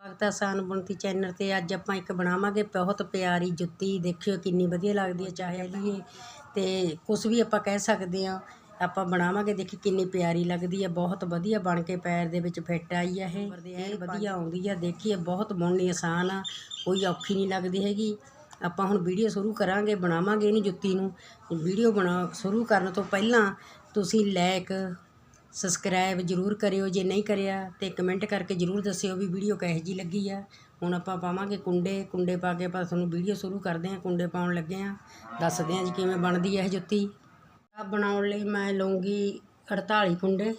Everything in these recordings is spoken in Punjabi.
ਸਵਾਗਤ ਹੈ ਸਾਨ ਬੁਣਤੀ ਚੈਨਲ ਤੇ। ਅੱਜ ਆਪਾਂ ਇੱਕ ਬਣਾਵਾਂਗੇ ਬਹੁਤ ਪਿਆਰੀ ਜੁੱਤੀ। ਦੇਖਿਓ ਕਿੰਨੀ ਵਧੀਆ ਲੱਗਦੀ ਹੈ ਚਾਹੇ ਲਈਏ ਤੇ ਕੁਝ ਵੀ ਆਪਾਂ ਕਹਿ ਸਕਦੇ ਆ ਆਪਾਂ ਬਣਾਵਾਂਗੇ। ਦੇਖੀ ਕਿੰਨੀ ਪਿਆਰੀ ਲੱਗਦੀ ਹੈ ਬਹੁਤ ਵਧੀਆ ਬਣ ਕੇ ਪੈਰ ਦੇ ਵਿੱਚ ਫਿੱਟ ਆਈ ਹੈ ਇਹ। ਇਹ ਵਧੀਆ ਆਉਂਦੀ ਹੈ ਦੇਖੀਏ ਬਹੁਤ ਬੁਣਨੀ ਆਸਾਨ ਆ ਕੋਈ ਔਖੀ ਨਹੀਂ ਲੱਗਦੀ ਹੈਗੀ। ਆਪਾਂ ਹੁਣ ਵੀਡੀਓ ਸ਼ੁਰੂ ਕਰਾਂਗੇ ਬਣਾਵਾਂਗੇ ਇਹਨੂੰ ਜੁੱਤੀ ਨੂੰ। ਵੀਡੀਓ ਬਣਾ ਸ਼ੁਰੂ ਕਰਨ ਤੋਂ ਪਹਿਲਾਂ ਤੁਸੀਂ ਲਾਇਕ ਸਬਸਕ੍ਰਾਈਬ ਜਰੂਰ ਕਰਿਓ, ਜੇ ਨਹੀਂ ਕਰਿਆ ਤੇ ਕਮੈਂਟ ਕਰਕੇ ਜਰੂਰ ਦੱਸਿਓ ਵੀ ਵੀਡੀਓ ਕਿਹੋ ਜੀ ਲੱਗੀ ਆ। ਹੁਣ ਆਪਾਂ ਪਾਵਾਂਗੇ ਕੁੰਡੇ ਕੁੰਡੇ ਪਾ ਕੇ ਆਪਾਂ ਤੁਹਾਨੂੰ ਵੀਡੀਓ ਸ਼ੁਰੂ ਕਰਦੇ ਹਾਂ, ਕੁੰਡੇ ਪਾਉਣ ਲੱਗੇ ਹਾਂ। ਦੱਸਦੇ ਹਾਂ ਜੀ ਕਿਵੇਂ ਬਣਦੀ ਹੈ ਇਹ ਜੁੱਤੀ। ਆ ਬਣਾਉਣ ਲਈ ਮੈਂ ਲਵਾਂਗੀ 48 ਕੁੰਡੇ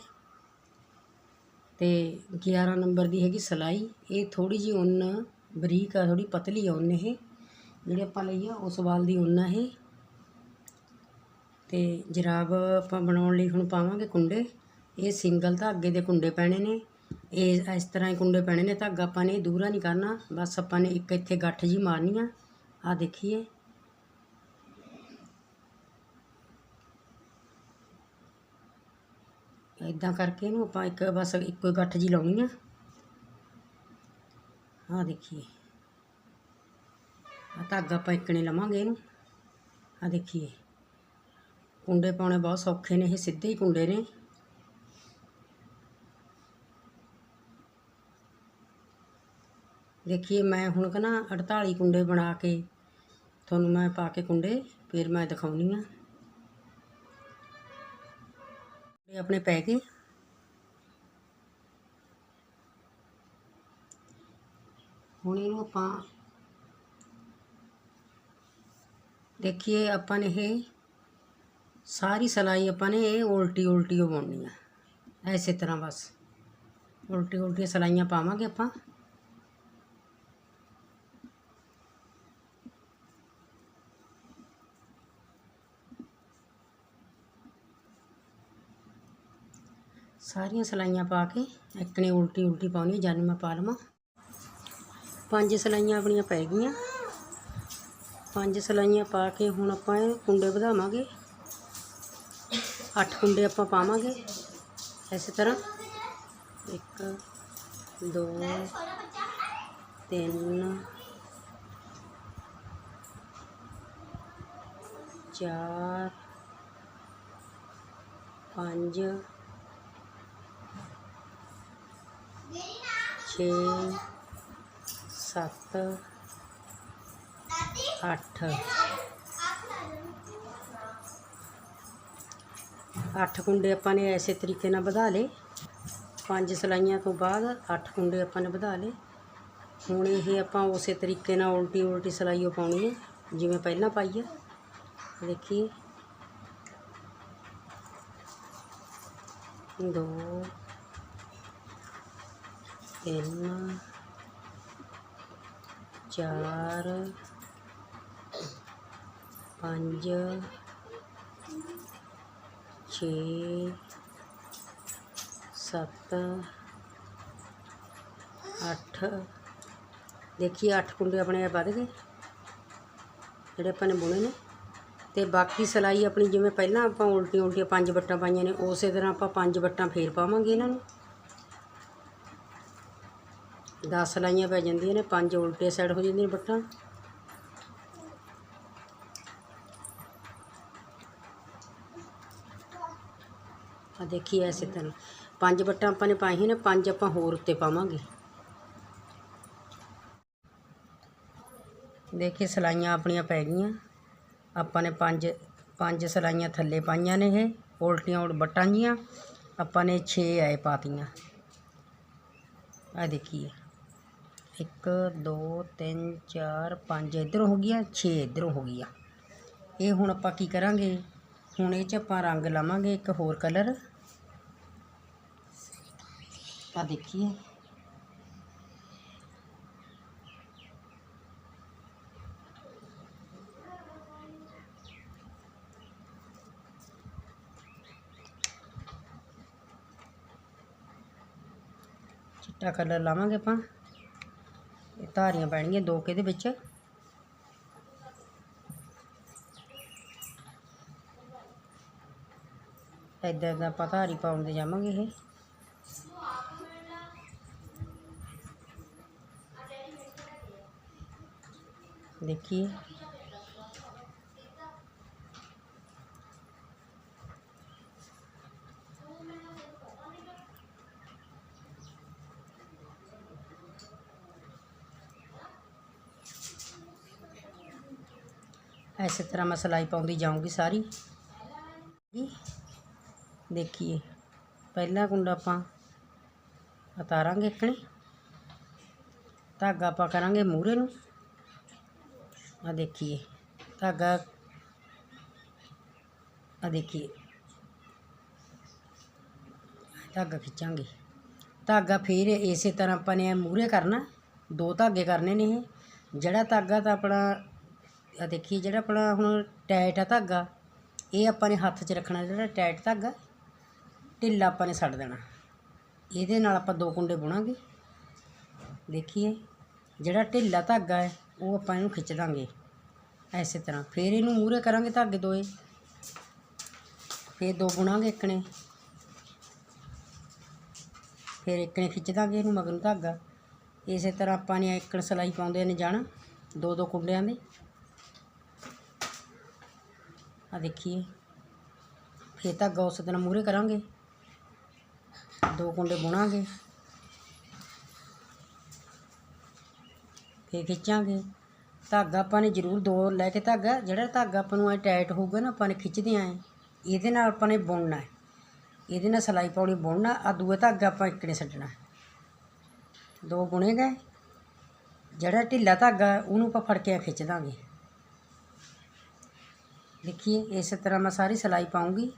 ਤੇ 11 ਨੰਬਰ ਦੀ ਹੈਗੀ ਸਲਾਈ। ਇਹ ਥੋੜੀ ਜੀ ਉੱਨ ਬਰੀਕ ਆ ਥੋੜੀ ਪਤਲੀ ਆ ਉੱਨ ਇਹ। ਜਿਹੜੇ ਆਪਾਂ ਲਈ ਆ, ਉਸ ਵਾਲ ਦੀ ਉੱਨ ਆ ਇਹ। ਤੇ ਜਰਾਬ ਆਪਾਂ ਬਣਾਉਣ ਲਈ ਹੁਣ ਪਾਵਾਂਗੇ ਕੁੰਡੇ। ਇਹ ਸਿੰਗਲ ਧਾਗੇ ਦੇ ਕੁੰਡੇ ਪੈਣੇ ਨੇ। ਇਹ ਇਸ ਤਰ੍ਹਾਂ ਹੀ ਕੁੰਡੇ ਪੈਣੇ ਨੇ। ਧਾਗਾ ਆਪਾਂ ਨੇ ਦੂਰਾ ਨਹੀਂ ਕਰਨਾ। ਬਸ ਆਪਾਂ ਨੇ ਇੱਕ ਇੱਥੇ ਗੱਠ ਜੀ ਮਾਰਨੀ ਆ। ਆ ਦੇਖੀਏ। ਇਦਾਂ ਕਰਕੇ ਇਹਨੂੰ ਆਪਾਂ ਇੱਕ ਬਸ ਇੱਕੋ ਹੀ ਗੱਠ ਜੀ ਲਾਉਣੀ ਆ। ਆ ਦੇਖੀਏ। ਆ ਧਾਗਾ ਆਪਾਂ ਇੱਕਣੇ ਲਵਾਂਗੇ ਇਹਨੂੰ। ਆ ਦੇਖੀਏ। ਕੁੰਡੇ ਪਾਉਣੇ ਬਹੁਤ ਸੌਖੇ ਨੇ। ਇਹ ਸਿੱਧੇ ਹੀ ਕੁੰਡੇ ਨੇ। ਦੇਖੀਏ, ਮੈਂ ਹੁਣ ਕਿ ਨਾ 48 ਕੁੰਡੇ ਬਣਾ ਕੇ ਤੁਹਾਨੂੰ ਮੈਂ ਪਾ ਕੇ ਕੁੰਡੇ ਫਿਰ ਮੈਂ ਦਿਖਾਉਣੀ ਆ। ਇਹ ਆਪਣੇ ਪੈ ਗਏ। ਹੁਣ ਇਹਨੂੰ ਆਪਾਂ ਦੇਖੀਏ, ਆਪਾਂ ਨੇ ਇਹ ਸਾਰੀ ਸਲਾਈ ਆਪਾਂ ਨੇ ਇਹ ਉਲਟੀ ਉਲਟੀ ਓ ਬੁਣਨੀ ਆ। ਐਸੇ ਤਰ੍ਹਾਂ ਬਸ। ਉਲਟੀ ਉਲਟੀਆਂ ਸਲਾਈਆਂ ਪਾਵਾਂਗੇ ਆਪਾਂ। ਸਾਰੀਆਂ ਸਲਾਈਆਂ ਪਾ ਕੇ ਇੱਕ ਨੇ ਉਲਟੀ ਉਲਟੀ ਪਾਉਣੀ ਜਨ ਮੈਂ ਪਾ ਲਵਾਂ। ਪੰਜ ਸਲਾਈਆਂ ਆਪਣੀਆਂ ਪੈ ਗਈਆਂ। ਪੰਜ ਸਲਾਈਆਂ ਪਾ ਕੇ ਹੁਣ ਆਪਾਂ ਇਹ ਕੁੰਡੇ ਵਧਾਵਾਂਗੇ। ਅੱਠ ਕੁੰਡੇ ਆਪਾਂ ਪਾਵਾਂਗੇ, ਇਸੇ ਤਰ੍ਹਾਂ। ਇੱਕ, ਦੋ, ਤਿੰਨ, ਚਾਰ, ਪੰਜ ਛੇ ਸੱਤ ਅੱਠ ਅੱਠ ਕੁੰਡੇ ਆਪਾਂ ਨੇ ਐਸੇ ਤਰੀਕੇ ਨਾਲ ਵਧਾ ਲਏ ਪੰਜ ਸਲਾਈਆਂ ਤੋਂ ਬਾਅਦ ਅੱਠ ਕੁੰਡੇ ਆਪਾਂ ਨੇ ਵਧਾ ਲਏ ਹੁਣ ਇਹ ਆਪਾਂ ਉਸੇ ਤਰੀਕੇ ਨਾਲ ਉਲਟੀ ਉਲਟੀ ਸਲਾਈ ਓ ਪਾਉਣੀ ਹੈ ਜਿਵੇਂ ਪਹਿਲਾਂ ਪਾਈ ਹੈ ਦੇਖੀਏ ਦੋ ਤਿੰਨ, ਚਾਰ, ਪੰਜ, ਛੇ, ਸੱਤ, ਅੱਠ। ਦੇਖੀਏ ਅੱਠ ਕੁੰਡੇ ਆਪਣੇ ਵੱਧ ਗਏ, ਜਿਹੜੇ ਆਪਾਂ ਨੇ ਬੁਣੇ ਨੇ। ਤੇ ਬਾਕੀ ਸਲਾਈ ਆਪਣੀ ਜਿਵੇਂ ਪਹਿਲਾਂ ਆਪਾਂ ਉਲਟੀਆਂ ਉਲਟੀਆਂ ਪੰਜ ਬੱਟਾਂ ਪਾਈਆਂ ਨੇ, ਉਸੇ ਤਰ੍ਹਾਂ ਆਪਾਂ ਪੰਜ ਬੱਟਾਂ ਫੇਰ ਪਾਵਾਂਗੇ ਇਹਨਾਂ ਨੂੰ। 10 ਸਲਾਈਆਂ ਪੈ ਜਾਂਦੀਆਂ ਨੇ, ਪੰਜ ਉਲਟੇ ਸਾਈਡ ਹੋ ਜਾਂਦੀਆਂ ਨੇ ਬੱਟਾਂ ਆ ਦੇਖੀਏ ਐਸੇ ਤਰ੍ਹਾਂ। ਪੰਜ ਬੱਟਾਂ ਆਪਾਂ ਨੇ ਪਾਈਆਂ ਨੇ, ਪੰਜ ਆਪਾਂ ਹੋਰ ਉੱਤੇ ਪਾਵਾਂਗੇ। ਦੇਖੀ ਸਲਾਈਆਂ ਆਪਣੀਆਂ ਪੈ ਗਈਆਂ। ਆਪਾਂ ਨੇ ਪੰਜ ਪੰਜ ਸਲਾਈਆਂ ਥੱਲੇ ਪਾਈਆਂ ਨੇ ਇਹ, ਉਲਟੀਆਂ ਉਲ ਬੱਟਾਂ ਜੀਆਂ। ਆਪਾਂ ਨੇ 6 ਆਏ ਪਾਤੀਆਂ ਆ ਦੇਖੀਏ। ਇੱਕ, ਦੋ, ਤਿੰਨ, ਚਾਰ, ਪੰਜ, ਇੱਧਰੋਂ ਹੋ ਗਈਆਂ, ਛੇ ਇੱਧਰੋਂ ਹੋ ਗਈਆਂ। ਇਹ ਹੁਣ ਆਪਾਂ ਕੀ ਕਰਾਂਗੇ? ਹੁਣ ਇਹ ਚ ਆਪਾਂ ਰੰਗ ਲਾਵਾਂਗੇ ਇੱਕ ਹੋਰ ਕਲਰ। ਆ ਦੇਖੀਏ। ਚਿੱਟਾ ਕਲਰ ਲਾਵਾਂਗੇ ਆਪਾਂ। ਧਾਰੀਆਂ ਪੈਣੀਆਂ ਦੋ ਕਿਹਦੇ ਵਿੱਚ। ਇਦਾਂ ਇਦਾਂ ਆਪਾਂ ਧਾਰੀ ਪਾਉਂਦੇ ਜਾਵਾਂਗੇ ਇਹ। ਦੇਖੀਏ। ਇਸ ਤਰ੍ਹਾਂ ਮੈਂ ਸਲਾਈ ਪਾਉਂਦੀ ਜਾਊਂਗੀ ਸਾਰੀ। ਦੇਖੀਏ। ਪਹਿਲਾ ਕੁੰਡਾ ਆਪਾਂ ਉਤਾਰਾਂਗੇ ਇੱਕਣੀ। ਧਾਗਾ ਆਪਾਂ ਕਰਾਂਗੇ ਮੂਹਰੇ ਨੂੰ। ਆ ਦੇਖੀਏ। ਧਾਗਾ ਆ ਦੇਖੀਏ। ਧਾਗਾ ਖਿੱਚਾਂਗੇ। ਧਾਗਾ ਫੇਰ ਇਸੇ ਤਰ੍ਹਾਂ ਆਪਾਂ ਨੇ ਮੂਹਰੇ ਕਰਨਾ। ਦੋ ਧਾਗੇ ਕਰਨੇ ਨੇ ਇਹ। ਜਿਹੜਾ ਧਾਗਾ ਤਾਂ ਆਪਣਾ ਆ ਦੇਖੀਏ ਜਿਹੜਾ ਆਪਣਾ ਹੁਣ ਟਾਈਟ ਆ ਧਾਗਾ, ਇਹ ਆਪਾਂ ਨੇ ਹੱਥ 'ਚ ਰੱਖਣਾ ਜਿਹੜਾ ਟਾਈਟ ਧਾਗਾ, ਢਿੱਲਾ ਆਪਾਂ ਨੇ ਛੱਡ ਦੇਣਾ। ਇਹਦੇ ਨਾਲ ਆਪਾਂ ਦੋ ਕੁੰਡੇ ਬੁਣਾਂਗੇ। ਦੇਖੀਏ, ਜਿਹੜਾ ਢਿੱਲਾ ਧਾਗਾ ਹੈ, ਉਹ ਆਪਾਂ ਇਹਨੂੰ ਖਿੱਚ ਦਾਂਗੇ ਐਸੇ ਤਰ੍ਹਾਂ, ਫਿਰ ਇਹਨੂੰ ਮੂਰੇ ਕਰਾਂਗੇ ਧਾਗੇ ਦੋਏ। ਫਿਰ ਦੋ ਬੁਣਾਂਗੇ ਇੱਕ ਨੇ। ਫਿਰ ਇੱਕ ਨੇ ਖਿੱਚ ਦਾਂਗੇ ਇਹਨੂੰ ਮਗਰ ਨੂੰ ਧਾਗਾ। ਇਸੇ ਤਰ੍ਹਾਂ ਆਪਾਂ ਨੇ ਇੱਕਣ ਸਿਲਾਈ ਪਾਉਂਦੇ ਨੇ ਜਾਣਾ ਦੋ ਦੋ ਕੁੰਡਿਆਂ ਦੇ। ਆ ਦੇਖੀਏ। ਫਿਰ ਧਾਗਾ ਉਸ ਦਿਨ ਮੂਰੇ ਕਰਾਂਗੇ। ਦੋ ਕੁੰਡੇ ਬੁਣਾਂਗੇ। ਫਿਰ ਖਿੱਚਾਂਗੇ। ਧਾਗਾ ਆਪਾਂ ਨੇ ਜ਼ਰੂਰ ਦੋ ਲੈ ਕੇ ਧਾਗਾ, ਜਿਹੜਾ ਧਾਗਾ ਆਪਾਂ ਨੂੰ ਐ ਟਾਈਟ ਹੋਊਗਾ ਨਾ, ਆਪਾਂ ਨੇ ਖਿੱਚਦੇ ਆਂ। ਇਹਦੇ ਨਾਲ ਆਪਾਂ ਨੇ ਬੁਣਨਾ ਹੈ। ਇਹਦੇ ਨਾਲ ਸਿਲਾਈ ਪਾਉਣੀ ਬੁਣਨਾ ਆ ਦੂਏ ਧਾਗਾ ਆਪਾਂ ਇੱਕ ਨੇ ਛੱਡਣਾ ਦੋ ਬੁਣੇ ਗਏ। ਜਿਹੜਾ ਢਿੱਲਾ ਧਾਗਾ, ਉਹਨੂੰ ਆਪਾਂ ਫੜ ਕੇ ਖਿੱਚ ਦਾਂਗੇ। ਦੇਖੀਏ, ਇਸੇ ਤਰ੍ਹਾਂ ਮੈਂ ਸਾਰੀ ਸਿਲਾਈ ਪਾਉਂਗੀ।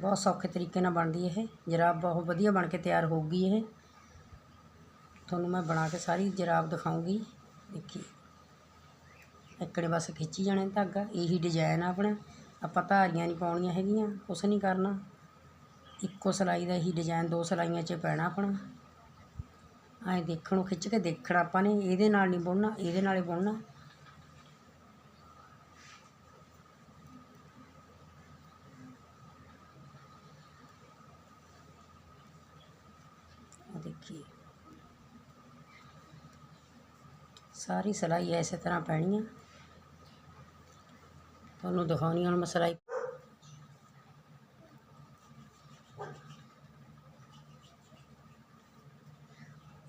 ਬਹੁਤ ਸੌਖੇ ਤਰੀਕੇ ਨਾਲ ਬਣਦੀ ਇਹ। ਜਰਾਬ ਬਹੁਤ ਵਧੀਆ ਬਣ ਕੇ ਤਿਆਰ ਹੋਊਗੀ ਇਹ। ਤੁਹਾਨੂੰ ਮੈਂ ਬਣਾ ਕੇ ਸਾਰੀ ਜਰਾਬ ਦਿਖਾਉਂਗੀ ਦੇਖੀ ਇੱਕੜੇ ਬਸ ਖਿੱਚੀ ਜਾਣੇ ਧਾਗਾ। ਇਹੀ ਡਿਜ਼ਾਈਨ ਆ ਆਪਣਾ। ਆਪਾਂ ਧਾਰੀਆਂ ਨਹੀਂ ਪਾਉਣੀਆਂ ਹੈਗੀਆਂ। ਕੁਛ ਨਹੀਂ ਕਰਨਾ। ਇੱਕੋ ਸਿਲਾਈ ਦਾ ਇਹੀ ਡਿਜ਼ਾਈਨ ਦੋ ਸਿਲਾਈਆਂ 'ਚ ਪੈਣਾ ਆਪਣਾ। ਐਂ ਦੇਖਣ ਖਿੱਚ ਕੇ ਦੇਖਣਾ ਆਪਾਂ ਨੇ, ਇਹਦੇ ਨਾਲ ਨਹੀਂ ਬੁਣਨਾ ਇਹਦੇ ਨਾਲ ਹੀ ਬੁਣਨਾ ਆ ਦੇਖੀਏ। ਸਾਰੀ ਸਿਲਾਈ ਐਸੇ ਤਰ੍ਹਾਂ ਪੈਣੀ ਆ। ਤੁਹਾਨੂੰ ਦਿਖਾਉਣੀ ਹੁਣ ਮੈਂ ਸਿਲਾਈ।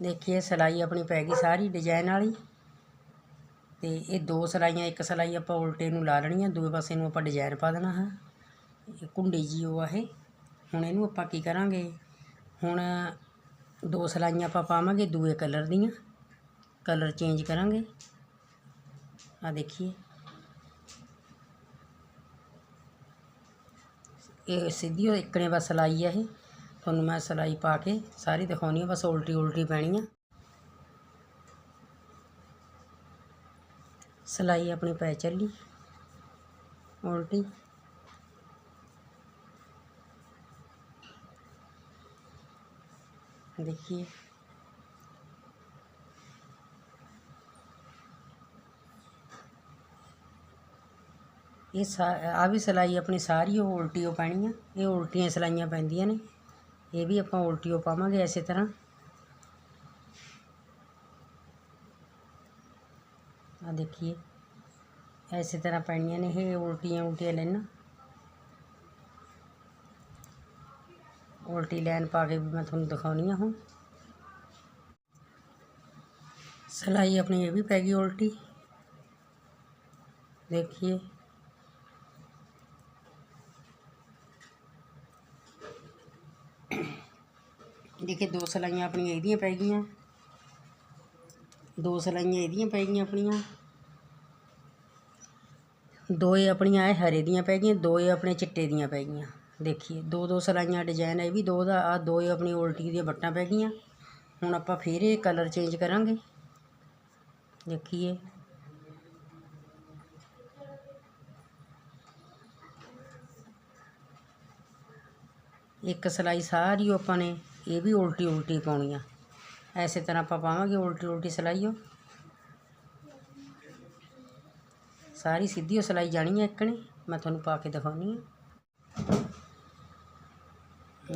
ਦੇਖੀਏ, ਸਿਲਾਈ ਆਪਣੀ ਪੈ ਗਈ ਸਾਰੀ ਡਿਜ਼ਾਈਨ ਵਾਲੀ। ਤੇ ਇਹ ਦੋ ਸਿਲਾਈਆਂ, ਇੱਕ ਸਿਲਾਈ ਆਪਾਂ ਉਲਟੇ ਨੂੰ ਲਾ ਲੈਣੀ ਆ, ਦੂਏ ਪਾਸੇ ਨੂੰ ਆਪਾਂ ਡਿਜ਼ਾਈਨ ਪਾ ਦੇਣਾ ਹੈ। ਇਹ ਕੁੰਡੀ ਜੀ ਉਹ ਆ ਇਹ। ਹੁਣ ਇਹਨੂੰ ਆਪਾਂ ਕੀ ਕਰਾਂਗੇ? ਹੁਣ ਦੋ ਸਿਲਾਈਆਂ ਆਪਾਂ ਪਾਵਾਂਗੇ ਦੂਏ ਕਲਰ ਦੀਆਂ। ਕਲਰ ਚੇਂਜ ਕਰਾਂਗੇ। ਆ ਦੇਖੀਏ। ਇਹ ਸਿੱਧੀ ਉਹ ਇੱਕਣੇ ਬਸ ਸਿਲਾਈ ਆ ਇਹ। ਤੁਹਾਨੂੰ ਮੈਂ ਸਿਲਾਈ ਪਾ ਕੇ ਸਾਰੀ ਦਿਖਾਉਣੀ ਆ ਬਸ ਉਲਟੀ ਉਲਟੀ ਪੈਣੀ ਆ ਸਿਲਾਈ ਆਪਣੀ ਪੈ ਚੱਲੀ ਉਲਟੀ देखिए ਇਹ ਆ ਵੀ ਸਿਲਾਈ ਆਪਣੀ ਸਾਰੀ ਉਹ ਉਲਟੀ ਓ ਪੈਣੀ ਆ ਇਹ ਉਲਟੀਆਂ ਸਿਲਾਈਆਂ ਪੈਂਦੀਆਂ ਨੇ ਇਹ ਵੀ ਆਪਾਂ ਉਲਟੀ ਓ ਪਾਵਾਂਗੇ ਇਸੇ ਤਰ੍ਹਾਂ ਆ ਦੇਖੀਏ ਐਸੇ ਤਰ੍ਹਾਂ ਪੈਣੀਆਂ ਨੇ ਇਹ ਉਲਟੀਆਂ ਉਲਟੀਆਂ ਲੈਣਾ ਉਲਟੀ ਲਾਈਨ ਪਾ ਕੇ ਵੀ ਮੈਂ ਤੁਹਾਨੂੰ ਦਿਖਾਉਣੀ ਆ ਹੁਣ ਸਿਲਾਈ ਆਪਣੀ ਇਹ ਵੀ ਪੈ ਗਈ ਉਲਟੀ ਦੇਖੇ ਦੋ ਸਿਲਾਈਆਂ ਆਪਣੀਆਂ ਇਹਦੀਆਂ ਪੈ ਗਈਆਂ। ਦੋ ਸਿਲਾਈਆਂ ਇਹਦੀਆਂ ਪੈ ਗਈਆਂ ਆਪਣੀਆਂ। ਦੋਏ ਆਪਣੀਆਂ ਇਹ ਹਰੇ ਦੀਆਂ ਪੈ ਗਈਆਂ, ਦੋਏ ਆਪਣੇ ਚਿੱਟੇ ਦੀਆਂ ਪੈ ਗਈਆਂ। ਦੇਖੀਏ, ਦੋ ਦੋ ਸਿਲਾਈਆਂ ਡਿਜ਼ਾਈਨ ਇਹ ਵੀ ਦੋ ਦਾ ਆ ਦੋ ਹੀ ਆਪਣੀ ਉਲਟੀ ਦੀਆਂ ਬੱਟਾਂ ਪੈ ਗਈਆਂ। ਹੁਣ ਆਪਾਂ ਫੇਰ ਇਹ ਕਲਰ ਚੇਂਜ ਕਰਾਂਗੇ। ਦੇਖੀਏ। ਇੱਕ ਸਿਲਾਈ ਸਾਰੀ ਓ ਆਪਾਂ ਨੇ ਇਹ ਵੀ ਉਲਟੀ ਉਲਟੀ ਪਾਉਣੀ ਆ ਐਸੇ ਤਰ੍ਹਾਂ ਆਪਾਂ ਪਾਵਾਂਗੇ, ਉਲਟੀ ਉਲਟੀ ਸਲਾਈਓ। ਸਾਰੀ ਸਿੱਧੀ ਉਹ ਸਲਾਈ ਜਾਣੀ ਹੈ ਇੱਕ ਨੇ। ਮੈਂ ਤੁਹਾਨੂੰ ਪਾ ਕੇ ਦਿਖਾਉਣੀ ਆ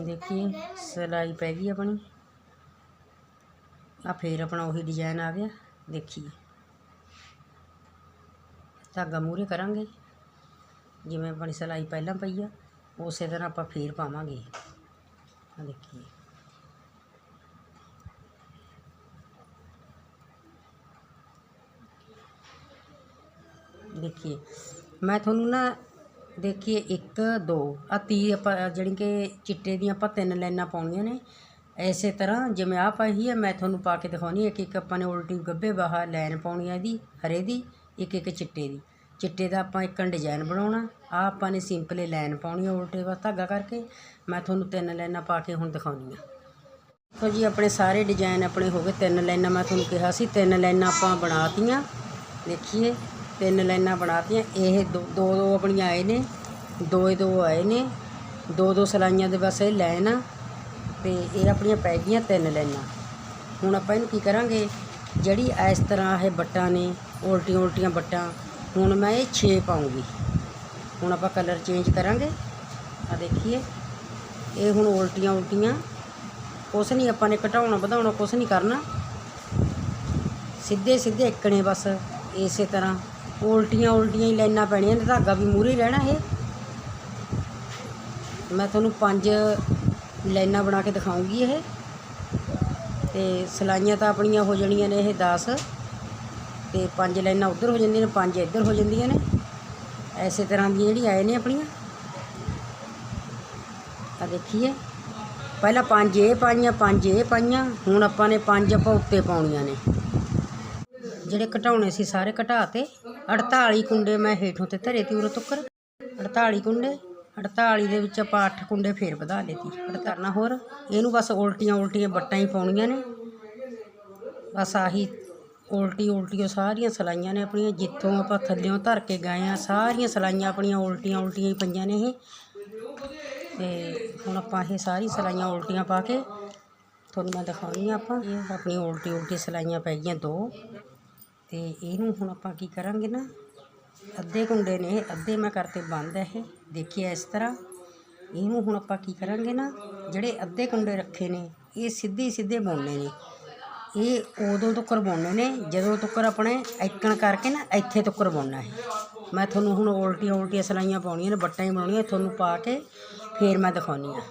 ਦੇਖੀਏ, ਸਲਾਈ ਪੈ ਗਈ ਆਪਣੀ। ਆ ਫੇਰ ਆਪਣਾ ਉਹੀ ਡਿਜ਼ਾਈਨ ਆ ਗਿਆ। ਦੇਖੀਏ। ਧਾਗਾ ਮੂਰੇ ਕਰਾਂਗੇ। ਜਿਵੇਂ ਆਪਣੀ ਸਲਾਈ ਪਹਿਲਾਂ ਪਈ ਆ, ਉਸੇ ਤਰ੍ਹਾਂ ਆਪਾਂ ਫੇਰ ਪਾਵਾਂਗੇ। ਆ ਦੇਖੀਏ। ਦੇਖੀਏ। ਮੈਂ ਤੁਹਾਨੂੰ ਨਾ ਦੇਖੀਏ 1 2 ਆ ਤੀ ਆਪਾਂ ਜਿਹੜੀ ਕਿ ਚਿੱਟੇ ਦੀਆਂ ਆਪਾਂ ਤਿੰਨ ਲਾਈਨਾਂ ਪਾਉਣੀਆਂ ਨੇ। ਇਸੇ ਤਰ੍ਹਾਂ ਜਿਵੇਂ ਆ ਪਾਈ ਹੈ, ਮੈਂ ਤੁਹਾਨੂੰ ਪਾ ਕੇ ਦਿਖਾਉਣੀ ਇੱਕ ਇੱਕ ਆਪਾਂ ਨੇ ਉਲਟੀ ਗੱਭੇ ਬਾਹਰ ਲਾਈਨ ਪਾਉਣੀ ਹੈ ਇਹਦੀ, ਹਰੇ ਦੀ ਇੱਕ ਇੱਕ ਚਿੱਟੇ ਦੀ। ਚਿੱਟੇ ਦਾ ਆਪਾਂ ਇੱਕ ਡਿਜ਼ਾਈਨ ਬਣਾਉਣਾ। ਆ ਆਪਾਂ ਨੇ ਸਿੰਪਲੇ ਲਾਈਨ ਪਾਉਣੀ ਹੈ ਉਲਟੇ ਵਾ ਧਾਗਾ ਕਰਕੇ। ਮੈਂ ਤੁਹਾਨੂੰ ਤਿੰਨ ਲਾਈਨਾਂ ਪਾ ਕੇ ਹੁਣ ਦਿਖਾਉਣੀ ਆ। ਦੇਖੋ ਜੀ, ਆਪਣੇ ਸਾਰੇ ਡਿਜ਼ਾਈਨ ਆਪਣੇ ਹੋ ਗਏ ਤਿੰਨ ਲਾਈਨਾਂ। ਮੈਂ ਤੁਹਾਨੂੰ ਕਿਹਾ ਸੀ ਤਿੰਨ ਲਾਈਨਾਂ ਆਪਾਂ ਬਣਾਤੀਆਂ ਦੇਖੀਏ। ਤਿੰਨ ਲਾਈਨਾਂ ਬਣਾਤੀਆਂ। ਇਹ ਦੋ ਦੋ ਦੋ ਆਪਣੀਆਂ ਆਏ ਨੇ, ਦੋ ਦੋ ਆਏ ਨੇ, ਦੋ ਦੋ ਸਲਾਈਆਂ ਦੇ ਬਸ ਇਹ ਲਾਈਨ ਆ ਤੇ ਇਹ ਆਪਣੀਆਂ ਪੈ ਗਈਆਂ ਤਿੰਨ ਲਾਈਨਾਂ। ਹੁਣ ਆਪਾਂ ਇਹਨੂੰ ਕੀ ਕਰਾਂਗੇ? ਜਿਹੜੀ ਇਸ ਤਰ੍ਹਾਂ ਇਹ ਬੱਟਾਂ ਨੇ, ਉਲਟੀਆਂ ਉਲਟੀਆਂ ਬੱਟਾਂ, ਹੁਣ ਮੈਂ ਇਹ 6 ਪਾਉਂਗੀ। ਹੁਣ ਆਪਾਂ ਕਲਰ ਚੇਂਜ ਕਰਾਂਗੇ। ਆ ਦੇਖੀਏ, ਇਹ ਹੁਣ ਉਲਟੀਆਂ ਉਲਟੀਆਂ, ਕੁਛ ਨਹੀਂ ਆਪਾਂ ਨੇ ਘਟਾਉਣਾ, ਵਧਾਉਣਾ, ਕੁਛ ਨਹੀਂ ਕਰਨਾ। ਸਿੱਧੇ ਸਿੱਧੇ ਇੱਕਣੇ ਬਸ ਇਸੇ ਤਰ੍ਹਾਂ। ਉਲਟੀਆਂ ਉਲਟੀਆਂ ਹੀ ਲਾਈਨਾਂ ਪੈਣੀਆਂ ਨੇ, ਧਾਗਾ ਵੀ ਮੂਹਰੇ ਰਹਿਣਾ ਇਹ। ਮੈਂ ਤੁਹਾਨੂੰ ਪੰਜ ਲਾਈਨਾਂ ਬਣਾ ਕੇ ਦਿਖਾਉਂਗੀ ਇਹ। ਤੇ ਸਲਾਈਆਂ ਤਾਂ ਆਪਣੀਆਂ ਹੋ ਜਾਣੀਆਂ ਨੇ ਇਹ 10 ਤੇ ਪੰਜ ਲਾਈਨਾਂ ਉੱਧਰ ਹੋ ਜਾਂਦੀਆਂ ਨੇ, ਪੰਜ ਇੱਧਰ ਹੋ ਜਾਂਦੀਆਂ ਨੇ। ਐਸੇ ਤਰ੍ਹਾਂ ਦੀਆਂ ਜਿਹੜੀਆਂ ਆਏ ਨੇ ਆਪਣੀਆਂ। ਆ ਦੇਖੀਏ। ਪਹਿਲਾਂ ਪੰਜ ਇਹ ਪਾਈਆਂ, ਪੰਜ ਇਹ ਪਾਈਆਂ, ਹੁਣ ਆਪਾਂ ਨੇ ਪੰਜ ਆਪਾਂ ਉੱਤੇ ਪਾਉਣੀਆਂ ਨੇ। ਜਿਹੜੇ ਘਟਾਉਣੇ ਸੀ ਸਾਰੇ ਘਟਾਤੇ 48 ਕੁੰਡੇ ਮੈਂ ਹੇਠੋਂ ਤੇ ਧਰੇ ਤੀ ਉਰੇ ਤੁੱਕਰ। 48 ਕੁੰਡੇ 48 ਦੇ ਵਿੱਚ ਆਪਾਂ 8 ਕੁੰਡੇ ਫੇਰ ਵਧਾ ਲੇਤੀ ਅੜ ਕਰਨਾ ਹੋਰ, ਇਹਨੂੰ ਬਸ ਉਲਟੀਆਂ ਉਲਟੀਆਂ ਬੱਟਾਂ ਹੀ ਪਾਉਣੀਆਂ ਨੇ। ਬਸ ਆਹੀ ਉਲਟੀ ਉਲਟੀਆਂ ਸਾਰੀਆਂ ਸਲਾਈਆਂ ਨੇ ਆਪਣੀਆਂ, ਜਿੱਥੋਂ ਆਪਾਂ ਥੱਲਿਓਂ ਧਰ ਕੇ ਗਏ ਆ, ਸਾਰੀਆਂ ਸਲਾਈਆਂ ਆਪਣੀਆਂ ਉਲਟੀਆਂ ਉਲਟੀਆਂ ਹੀ ਪਈਆਂ ਨੇ ਇਹ। ਤੇ ਹੁਣ ਆਪਾਂ ਇਹ ਸਾਰੀ ਸਲਾਈਆਂ ਉਲਟੀਆਂ ਪਾ ਕੇ ਤੁਹਾਨੂੰ ਮੈਂ ਦਿਖਾਉਣੀ ਆ ਆਪਾਂ। ਇਹ ਆਪਣੀ ਉਲਟੀ ਉਲਟੀ ਸਲਾਈਆਂ ਪੈ ਗਈਆਂ ਦੋ। ਤੇ ਇਹਨੂੰ ਹੁਣ ਆਪਾਂ ਕੀ ਕਰਾਂਗੇ ਨਾ, ਅੱਧੇ ਕੁੰਡੇ ਨੇ ਇਹ ਅੱਧੇ ਮੈਂ ਕਰਤੇ ਬੰਦ ਹੈ ਇਹ ਦੇਖੀਏ ਇਸ ਤਰ੍ਹਾਂ। ਇਹਨੂੰ ਹੁਣ ਆਪਾਂ ਕੀ ਕਰਾਂਗੇ ਨਾ, ਜਿਹੜੇ ਅੱਧੇ ਕੁੰਡੇ ਰੱਖੇ ਨੇ, ਇਹ ਸਿੱਧੇ ਸਿੱਧੇ ਬੁਣਨੇ ਨੇ। ਇਹ ਉਦੋਂ ਤੋਂ ਕਰਵਾਉਣੇ ਨੇ, ਜਦੋਂ ਤੱਕ ਆਪਣੇ ਐਕਣ ਕਰਕੇ ਨਾ, ਇੱਥੇ ਤੋਂ ਕਰਵਾਉਣਾ ਹੈ। ਮੈਂ ਤੁਹਾਨੂੰ ਹੁਣ ਉਲਟੀਆਂ ਉਲਟੀਆਂ ਸਲਾਈਆਂ ਪਾਉਣੀਆਂ ਨੇ, ਬੱਟਾਂ ਹੀ ਬਣਾਉਣੀਆਂ ਤੁਹਾਨੂੰ ਪਾ ਕੇ ਫੇਰ ਮੈਂ ਦਿਖਾਉਣੀ ਆ